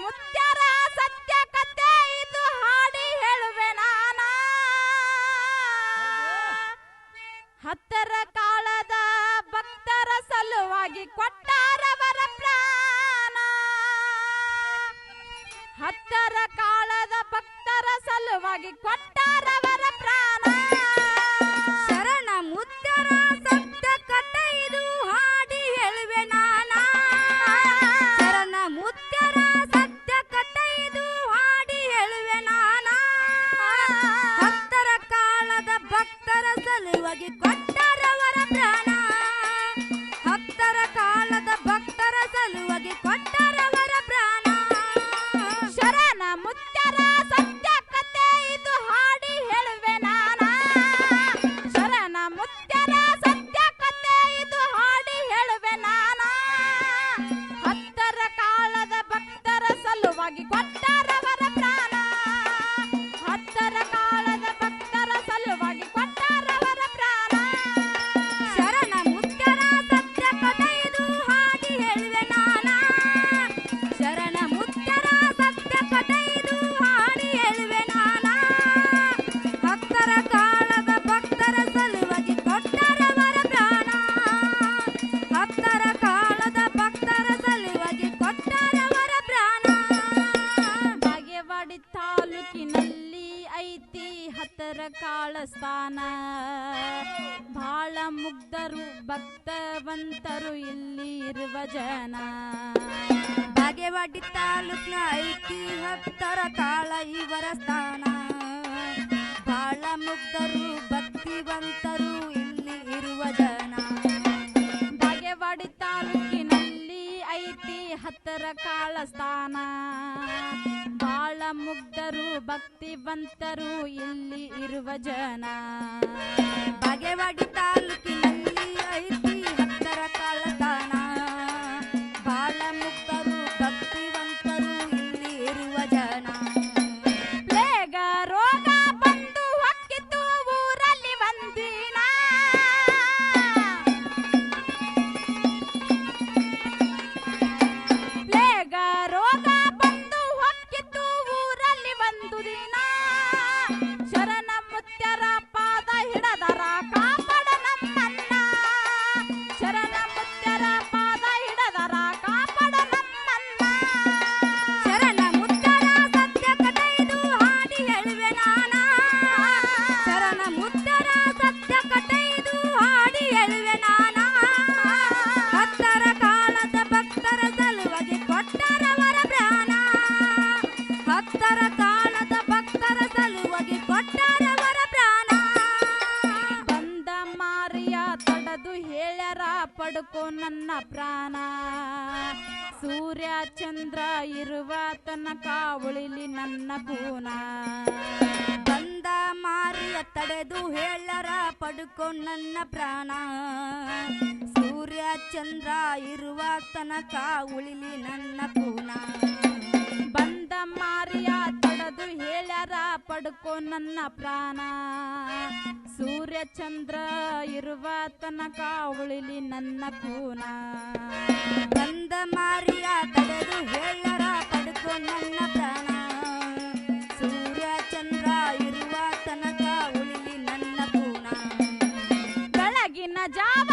ಮುತ್ಯಾರ ಭಕ್ತರ ಕಾಳಸ್ಥಾನ ಭಾಳ ಮುಗ್ಧರು ಭಕ್ತವಂತರು ಇಲ್ಲಿ ಇರುವ ಜನ. ಬಾಗೇವಾಡಿ ತಾಲೂಕಿನ ಐತಿ ಭಕ್ತರ ಕಾಳ ಇವರ ಸ್ಥಾನ. ಭಾಳ ಮುಗ್ಧರು ಭಕ್ತಿವಂತರು ಇಲ್ಲಿ ಇರುವ ಜನ. ಬಾಗೇವಾಡಿ ತಾಲೂಕಿನಲ್ಲಿ ಐತಿ ಹತ್ತರ ಕಾಳ ಸ್ಥಾನ. ಮುಗ್ಧರು ಭಕ್ತಿವಂತರು ಇಲ್ಲಿ ಇರುವ ಜನ. ಬಾಗೇವಾಡಿ ತಾಲೂಕಿನಲ್ಲಿ ಪಡ್ಕೊ ನನ್ನ ಪ್ರಾಣ. ಸೂರ್ಯ ಚಂದ್ರ ಇರುವ ತನ್ನ ಕಾವಳಿಲಿ ನನ್ನ ಕೂನ ಬಂದ ಮಾರಿಯ ತಡೆದು ಹೇಳರ ಪಡ್ಕೊ ನನ್ನ ಪ್ರಾಣ. ಸೂರ್ಯ ಚಂದ್ರ ಇರುವ ತನ ಕಾವುಳಿಲಿ ನನ್ನ ಕೂನ ಬಂದ ಮಾರಿಯ ತಡೆದು ಹೇಳರ ಪಡ್ಕೊ ನನ್ನ ಪ್ರಾಣ. ಸೂರ್ಯ ಚಂದ್ರ ಇರುವ ತನಕ ಉಳಿಲಿ ನನ್ನ ಕೂನ. ಬಂದ ಮಾರಿಯ ತಡೆದು ಹೇಳರ ಪಡೆದು ನನ್ನ ಪ್ರಾಣ. ಸೂರ್ಯ ಚಂದ್ರ ಇರುವ ತನಕ ಉಳಿಲಿ ನನ್ನ ಕೂನ. ಬೆಳಗಿನ ಜಾವ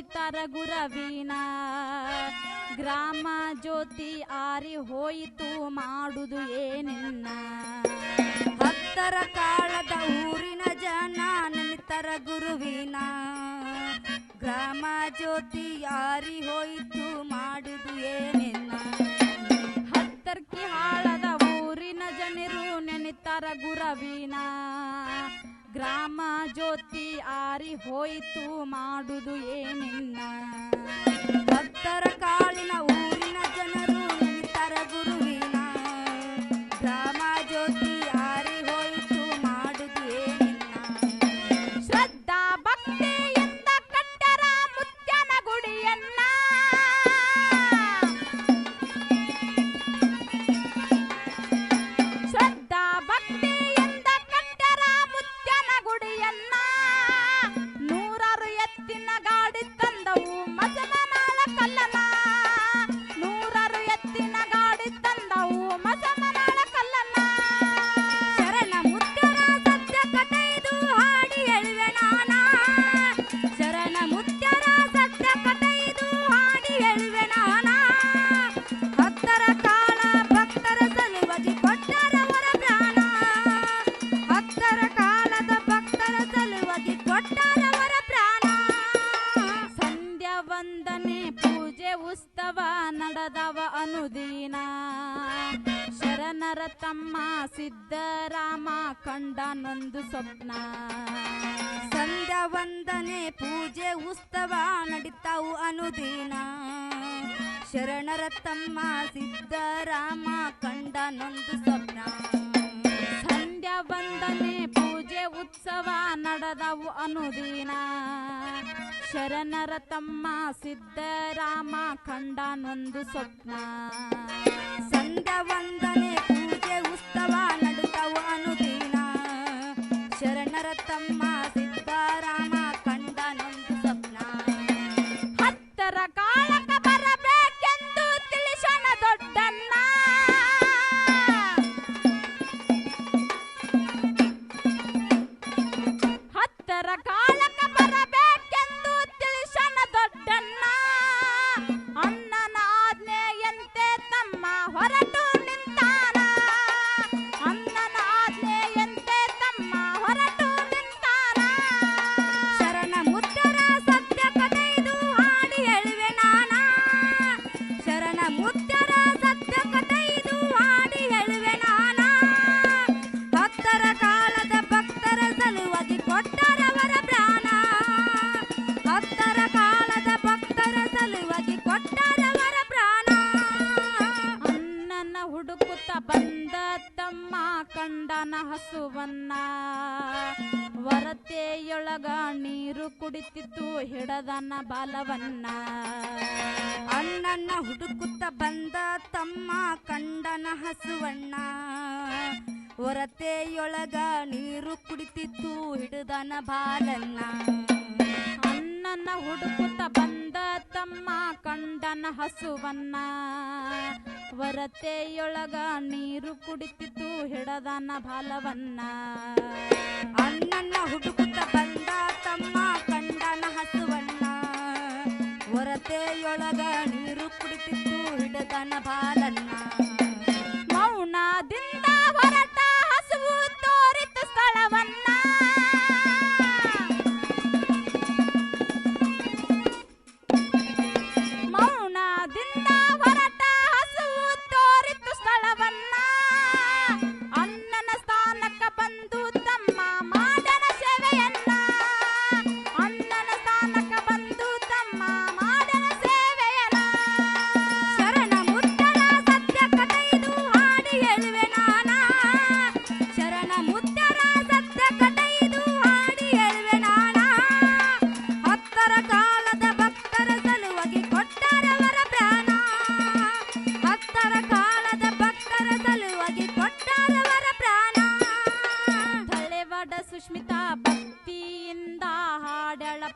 ಕುಣಿತಾರ ಗುರವೀನ ಗ್ರಾಮ ಜ್ಯೋತಿ ಆರಿ ಹೋಯಿತು ಮಾಡುದು ಏನಿನ್ನ. ಭಕ್ತರ ಕಾಳದ ಊರಿನ ಜನ ನಿತರ ಗುರುವಿನ ಗ್ರಾಮ ಜ್ಯೋತಿ ಆರಿ ಹೋಯಿತು ಮಾಡುದು ಏನಿನ್ನ. ಹೋಯಿತು ಮಾಡುದು ಏನಿನ್ನ ನಡೆದವ ಅನುದೀನ. ಶರಣರ ತಮ್ಮ ಸಿದ್ದರಾಮ ಕಂಡನೊಂದು ಸ್ವಪ್ನ. ಸಂಧ್ಯಾ ವಂದನೆ, ಪೂಜೆ, ಉತ್ಸವ ನಡೀತಾವು ಅನುದೀನ. ಶರಣರ ತಮ್ಮ ಸಿದ್ದರಾಮ ಕಂಡ ನೊಂದು ಸ್ವಪ್ನ. ಉತ್ಸವ ನಡೆದವು ಅನುದೀನ. ಶರಣರ ತಮ್ಮ ಸಿದ್ದರಾಮ ಕಂಡನೊಂದು ಸ್ವಪ್ನ. ಸಂಧವಂದನೆ ವಂದನೆ ಪೂಜೆ, ಉತ್ಸವ ನಡೆದವು ಅನುದಿನ. ಶರಣರ ತಮ್ಮ ಬಂದ ತಮ್ಮ ಕಂಡನ ಹಸುವನ್ನ. ವರತೆಯೊಳಗ ನೀರು ಕುಡಿತಿತ್ತು ಹಿಡದನ ಬಾಲವನ್ನ. ಅಣ್ಣನ ಹುಡುಕುತ್ತ ಬಂದ ತಮ್ಮ ಕಂಡನ ಹಸುವಣ್ಣ ಹೊರತೆಯೊಳಗ ನೀರು ಕುಡಿತಿತ್ತು ಹಿಡದನ ಬಾಲನ್ನ. ತಮ್ಮ ಕಂಡನ ಹಸುವನ್ನ ವರತೆಯೊಳಗ ನೀರು ಕುಡಿತಿತ್ತು ಹಿಡದನ ಬಾಲವನ್ನ. ಅಣ್ಣನ ಹುಡುಕುತ್ತ ಬಂದ ತಮ್ಮ ಕಂಡನ ಹಸುವನ್ನ ವರತೆಯೊಳಗ ನೀರು ಕುಡಿತಿತ್ತು ಹಿಡದನ ಬಾಲನ್ನ. ಮೌನದಿಂದ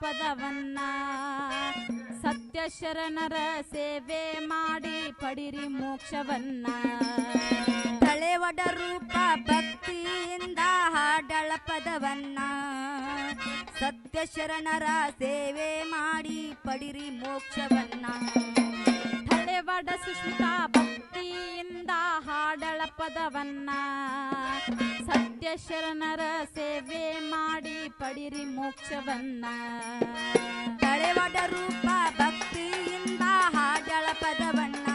ಪದವನ್ನ ಸತ್ಯ ಶರಣರ ಸೇವೆ ಮಾಡಿ ಪಡಿರಿ ಮೋಕ್ಷವನ್ನ. ತಳೆವಡ ರೂಪ ಭಕ್ತಿಯಿಂದ ಹಾಡಳ ಪದವನ್ನ ಸತ್ಯ ಶರಣರ ಸೇವೆ ಮಾಡಿ ಪಡಿರಿ ಮೋಕ್ಷವನ್ನ. ತಳೆವಡ ಸುಷ್ಮಿತಾ ಭಕ್ತಿಯಿಂದ ಹಾಡಳ ಪದವನ್ನ ಸತ್ಯ ಶರಣರ ಸೇವೆ ಮಾಡಿ ಪಡಿರಿ ಮೋಕ್ಷವನ್ನ. ತಳೆವಡ ರೂಪ ಭಕ್ತಿಯಿಂದ ಹಾಡಳ ಪದವನ್ನ.